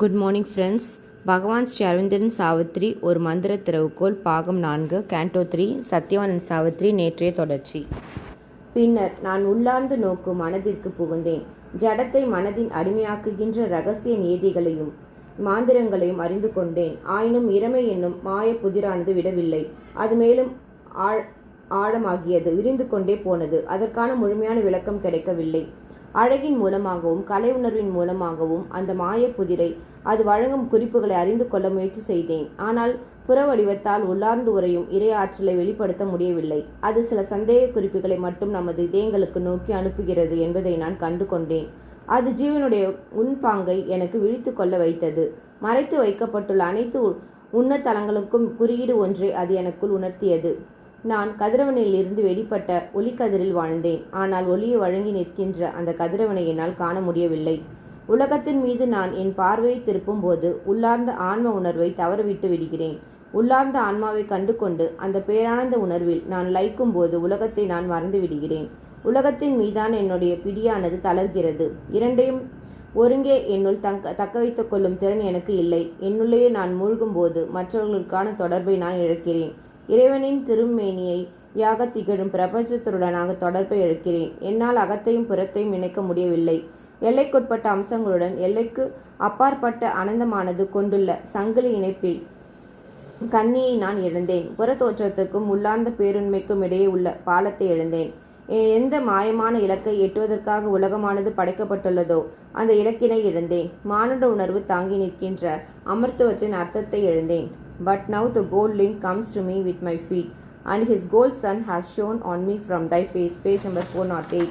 Good morning friends. பகவான் ஸ்ரீ அரவிந்தன் சாவித்ரி ஒரு மந்திர திறவுகோல் பாகம் நான்கு கேண்டோ த்ரீ சத்யவானன் சாவித்ரி நேற்றைய தொடர்ச்சி. பின்னர் நான் உள்ளார்ந்து நோக்கும் மனதிற்கு புகுந்தேன். ஜடத்தை மனதின் அடிமையாக்குகின்ற ரகசிய நீதிகளையும் மாந்திரங்களையும் அறிந்து கொண்டேன். ஆயினும் இறமை என்னும் மாய புதிரானது விடவில்லை. அது மேலும் ஆழ் ஆழமாகியது விரிந்து கொண்டே போனது. அதற்கான முழுமையான விளக்கம் கிடைக்கவில்லை. அழகின் மூலமாகவும் கலை உணர்வின் மூலமாகவும் அந்த மாய புதிரை அது வழங்கும் குறிப்புகளை அறிந்து கொள்ள முயற்சி செய்தேன். ஆனால் புற வடிவத்தால் உள்ளார்ந்து உரையும் இறை ஆற்றலை வெளிப்படுத்த முடியவில்லை. அது சில சந்தேக குறிப்புகளை மட்டும் நமது இதயங்களுக்கு நோக்கி அனுப்புகிறது என்பதை நான் கண்டு கொண்டேன். அது ஜீவனுடைய உண்பாங்கை எனக்கு விழித்து கொள்ள வைத்தது. மறைத்து வைக்கப்பட்டுள்ள அனைத்து உ- உன்னத தலங்களுக்கும் குறியீடு ஒன்றை அது எனக்குள் உணர்த்தியது. நான் கதிரவனில் இருந்து வெளிப்பட்ட ஒளிக்கதிரில் வாழ்ந்தேன். ஆனால் ஒளியை வழங்கி நிற்கின்ற அந்த கதிரவனை என்னால் காண முடியவில்லை. உலகத்தின் மீது நான் என் பார்வையை திருப்பும் போது உள்ளார்ந்த ஆன்ம உணர்வை தவறவிட்டு விடுகிறேன். உள்ளார்ந்த ஆன்மாவை கண்டு கொண்டு அந்த பேரானந்த உணர்வில் நான் லயிக்கும் போது உலகத்தை நான் மறந்து விடுகிறேன். உலகத்தின் மீதான என்னுடைய பிடியானது தளர்கிறது. இரண்டையும் ஒருங்கே என்னுள் தங்க தக்க வைத்துக் கொள்ளும் திறன் எனக்கு இல்லை. என்னுள்ளேயே நான் மூழ்கும் போது மற்றவர்களுக்கான தொடர்பை நான் இழக்கிறேன். இறைவனின் திருமேனியை யாக திகழும் பிரபஞ்சத்துடனாக தொடர்பை எழுக்கிறேன் என்னால் அகத்தையும் புறத்தையும் இணைக்க முடியவில்லை. எல்லைக்குட்பட்ட அம்சங்களுடன் எல்லைக்கு அப்பாற்பட்ட அனந்தமானது கொண்டுள்ள சங்கிலி இணைப்பில் கண்ணியை நான் இழந்தேன் புற தோற்றத்துக்கும் உள்ளார்ந்த பேருண்மைக்கும் இடையே உள்ள பாலத்தை இழந்தேன் எந்த மாயமான இலக்கை எட்டுவதற்காக உலகமானது படைக்கப்பட்டுள்ளதோ அந்த இலக்கினை இழந்தேன் மானுட உணர்வு தாங்கி நிற்கின்ற அமர்த்துவத்தின் அர்த்தத்தை இழந்தேன் But now the gold link comes to me with my feet, and his gold sun has shone on me from thy face. Page number 408.